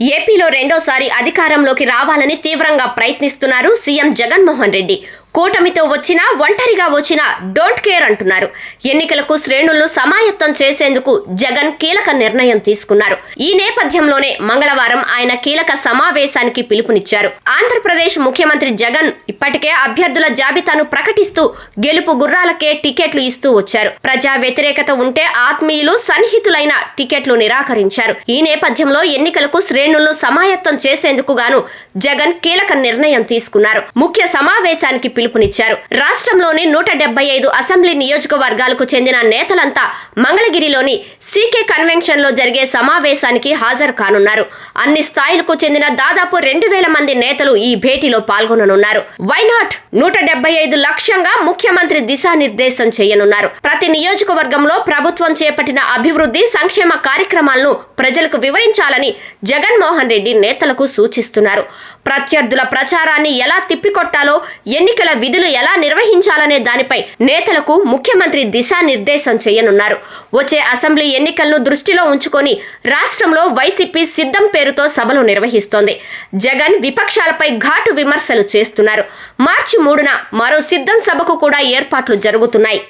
ఏపీలో రెండోసారి అధికారంలోకి రావాలని తీవ్రంగా ప్రయత్నిస్తున్నారు సీఎం జగన్మోహన్ రెడ్డి. కూటమితో వచ్చినా ఒంటరిగా వచ్చినా డోంట్ కేర్ అంటున్నారు. ఎన్నికలకు శ్రేణులను సమాయత్తం చేసేందుకు జగన్ కీలక నిర్ణయం తీసుకున్నారు. ఈ నేపథ్యంలోనే మంగళవారం ఆయన కీలక సమావేశానికి పిలుపునిచ్చారు. ఆంధ్రప్రదేశ్ ముఖ్యమంత్రి జగన్ ఇప్పటికే అభ్యర్థుల జాబితాను ప్రకటిస్తూ గెలుపు గుర్రాలకే టికెట్లు ఇస్తూ వచ్చారు. ప్రజా వ్యతిరేకత ఉంటే ఆత్మీయులు సన్నిహితులైన టికెట్లు నిరాకరించారు. ఈ నేపథ్యంలో ఎన్నికలకు శ్రేణులను సమాయత్తం చేసేందుకు గాను జగన్ కీలక నిర్ణయం తీసుకున్నారు. ముఖ్య సమావేశానికి పిలుపునిచ్చారు. రాష్ట్రంలోని నూట డెబ్బై ఐదు అసెంబ్లీ నియోజకవర్గాలకు చెందిన నేతలంతా మంగళగిరిలోని సీకే కన్వెన్షన్లో జరిగే సమావేశానికి హాజరు కానున్నారు. అన్ని స్థాయిలకు చెందిన దాదాపు రెండు వేల మంది నేతలు ఈ భేటీలో పాల్గొననున్నారు. వైనాట్ నూట డెబ్బై ఐదు లక్ష్యంగా ముఖ్యమంత్రి దిశానిర్దేశం చేయనున్నారు. ప్రతి నియోజకవర్గంలో ప్రభుత్వం చేపట్టిన అభివృద్ధి సంక్షేమ కార్యక్రమాలను ప్రజలకు వివరించాలని జగన్మోహన్ రెడ్డి నేతలకు సూచిస్తున్నారు. ప్రత్యర్థుల ప్రచారాన్ని ఎలా తిప్పికొట్టాలో ఎన్నికల ఎన్నికల విధులు ఎలా నిర్వహించాలనే దానిపై నేతలకు ముఖ్యమంత్రి దిశానిర్దేశం చేయనున్నారు. వచ్చే అసెంబ్లీ ఎన్నికలను దృష్టిలో ఉంచుకొని రాష్ట్రంలో వైసీపీ సిద్ధం పేరుతో సభలు నిర్వహిస్తోంది. జగన్ విపక్షాలపై ఘాటు విమర్శలు చేస్తున్నారు. మార్చి మూడున మరో సిద్ధం సభకు కూడా ఏర్పాట్లు జరుగుతున్నాయి.